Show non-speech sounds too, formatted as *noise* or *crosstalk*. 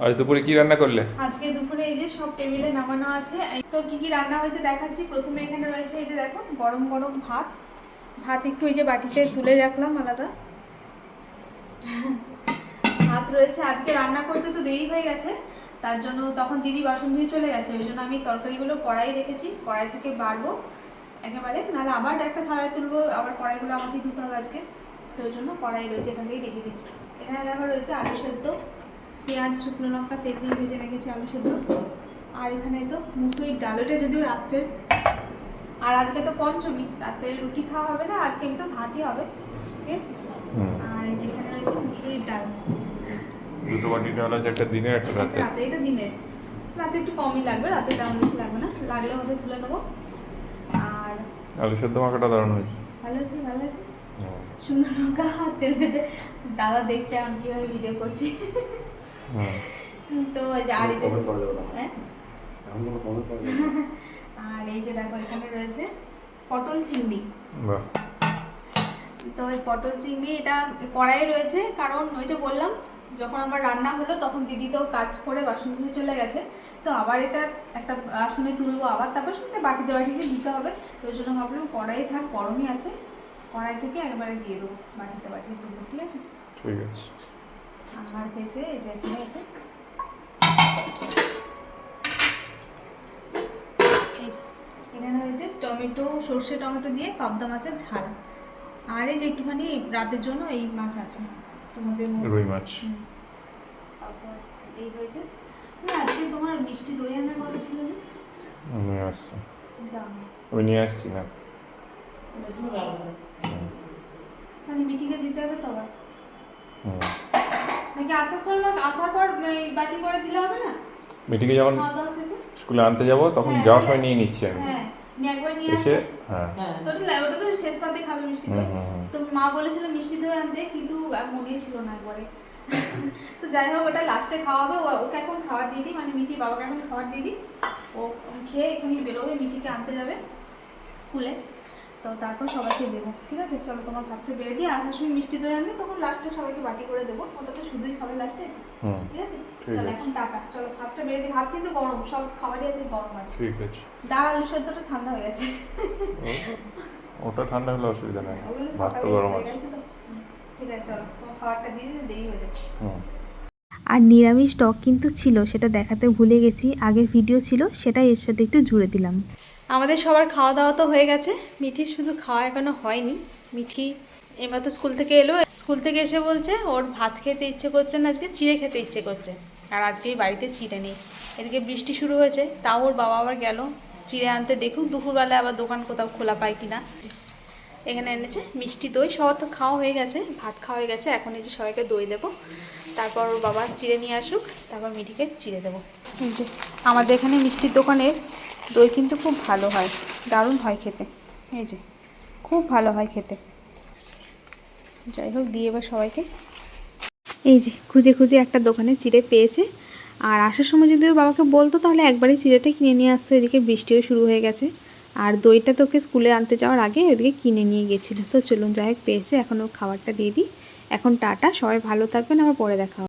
আজ দুপুরে কি রান্না করলে? আজকে দুপুরে এই যে সব টেবিলে নামানো আছে। তো কি কি রান্না হয়েছে দেখাচ্ছি। প্রথমে এখানে রয়েছে এই যে দেখো, গরম গরম ভাত। ভাত একটু এই যে বাটিতে তুলে রাখলাম আলাদা। ভাত রয়েছে। আজকে রান্না করতে তো দেরি হয়ে গেছে। তার জন্য তখন দিদি বাসন ধুয়ে চলে গেছে। ওই জন্য আমি তরকারিগুলো কড়াই রেখেছি। কড়াই থেকে বাড়বো একেবারে। নাহলে আবার একটা থালায় তুলবো। আবার কড়াইগুলো আমাকে ধুতে হবে আজকে। তো ওই জন্য কড়াই রয়েছে, এখান থেকেই রেখে দিচ্ছি। এখানে দেখো রয়েছে আলু সেদ্ধ। পেঁয়াজ শুকনো লঙ্কা তেল দিয়ে ভেজে রেখেছি আলু সেদ্ধ। আর এখানে তো মুসুরির ডাল ওটা যদিও রাত্রের। আর আজকে তো পঞ্চমী রাত্রে রুটি খাওয়া হবে না আজকে কিন্তু ভাতই হবে ঠিক আছে? আর যেখানে রয়েছে মুসুরির ডাল। দুটো বাটি ডাল আছে একটা দিনে একটা রাতে। রাতে এটা দিনের। রাতে একটু কমই লাগবে রাতে তেমন বেশি লাগবে না লাগলে হয়তো তুলে নেব। আর আলু সেদ্ধ মাখাটা দারুণ হয়েছে। ভালো আছে ভালো আছে। শুকনো লঙ্কা তেল ভেজে দাদা দেখছে আমি কীভাবে ভিডিও করছি। তো ওই যে আর এই যে হ্যাঁ। *laughs* আর এই যে দেখো এখানে রয়েছে পটল চিংড়ি। তো এই পটল চিংড়ি এটা কড়াই রয়েছে কারণ ওই যে বললাম যখন আমার রান্না হলো তখন দিদি তো কাজ করে বাসন ধুয়ে চলে গেছে তো আবার এটা একটা বাসনে তুলবো আবার তারপর সাথে বাটিতে বাটিতে দিতে হবে। তো ওই জন্য ভাবলাম কড়াই থাক গরমই আছে কড়াই থেকে একবারে দিয়ে দেবো বাটিতে বাটিতে তুলবো ঠিক আছে? ঠিক আছে। আর হয়েছে এই যে যে এখানে হয়েছে টমেটো সর্ষে টমেটো দিয়ে পাবদা মাছের ঝাল। আর এই যে একটুখানি রাতের জন্য এই মাছ আছে তোমাদের। রুই মাছ। এই হয়েছে। না, আজকে তোমার মিষ্টি দই আনার কথা ছিল যে? নিয়ে আসছি। আমি নিয়ে আসছি না। তাহলে মিটিকে দিতে হবে তো আবার। হুম। নাকি আসার সময় আসার পর বাটি করে দিলে হবে না? মিটিংয়ে যখন শেষে। স্কুলে আনতে যাব তখন হ্যাঁ, যাওয়ার হ্যাঁ। সময় নিয়ে নিচ্ছি আমি। হ্যাঁ নিয়ে একবার নিয়ে এসে হ্যাঁ। তো ওটা তো শেষ পাতে খাবে মিষ্টি তো। মা বলেছিল মিষ্টি দই আনতে কিন্তু মনেই ছিল না একবারে। তো যাই হোক ওটা লাস্টে খাওয়াবে। ও- ওকে এখন খাবার দিয়ে দিই মানে মিঠির বাবাকে এখন খাবার দিয়ে দিই। ও খেয়ে এখনই বেরোবে মিঠিকে আনতে যাবে স্কুলে। তো তারপর সবাইকে দেবো ঠিক আছে? চলো তোমার ভাতটা বেড়ে দিই আর সময় মিষ্টি দই আনবে তখন লাস্টে সবাইকে বাটি করে দেবো। ওটা তো শুধুই খাবে লাস্টে ঠিক আছে? চলো। এখন টাকা চলো ভাতটা বেড়ে দিই ভাত কিন্তু গরম সব খাবারই আছে গরম আছে। ঠিক আছে। ডাল আলু সেদ্ধটা ঠান্ডা হয়ে গেছে। ওটা ঠান্ডা হলে অসুবিধা নেই। ভাত তো গরম আছে। ঠিক আছে চলো তোমার খাবারটা দিয়ে দিলে দেরি হয়ে যাচ্ছে হুম। আর নিরামিষ টক কিন্তু ছিল সেটা দেখাতে ভুলে গেছি। আগের ভিডিও ছিল সেটাই এর সাথে একটু জুড়ে দিলাম। আমাদের সবার খাওয়া দাওয়া তো হয়ে গেছে। মিঠির শুধু খাওয়া এখনও হয়নি। মিঠি এমাত্র স্কুল থেকে এলো। স্কুল থেকে এসে বলছে, ওর ভাত খেতে ইচ্ছে করছে না আজকে, চিড়ে খেতে ইচ্ছে করছে। আর আজকেই বাড়িতে চিড়ে নেই। এদিকে বৃষ্টি শুরু হয়েছে। তাও ওর বাবা আবার গেল। চিড়ে আনতে দেখুক দুপুরবেলা আবার দোকান কোথাও খোলা পায় কিনা। এখানে এনেছে মিষ্টি দই। সবার তো খাওয়া হয়ে গেছে, ভাত খাওয়া হয়ে গেছে। এখন এই যে সবাইকে দই দেবো। তারপর ওর বাবা চিড়ে নিয়ে আসুক। তারপর মিঠিকে চিড়ে দেবো। আমাদের এখানে মিষ্টির দোকানের দই কিন্তু খুব ভালো হয়, দারুণ হয় খেতে। এই যে, খুব ভালো হয় খেতে। যাই হোক, দিয়ে এবার সবাইকে। এই যে, খুঁজে খুঁজে একটা দোকানে চিড়ে পেয়েছে। আর আসার সময় যদি ওর বাবাকে বলতো, তাহলে একবারই চিড়েটা কিনে নিয়ে আসতো। এদিকে বৃষ্টিও শুরু হয়ে গেছে। আর দইটা তোকে স্কুলে আনতে যাওয়ার আগে ওদিকে কিনে নিয়ে গেছিল। তো চলুন যাই হোক, পেয়েছে। এখন ও খাবারটা দিয়ে দিই। এখন টাটা, সবাই ভালো থাকবেন। আবার পরে দেখা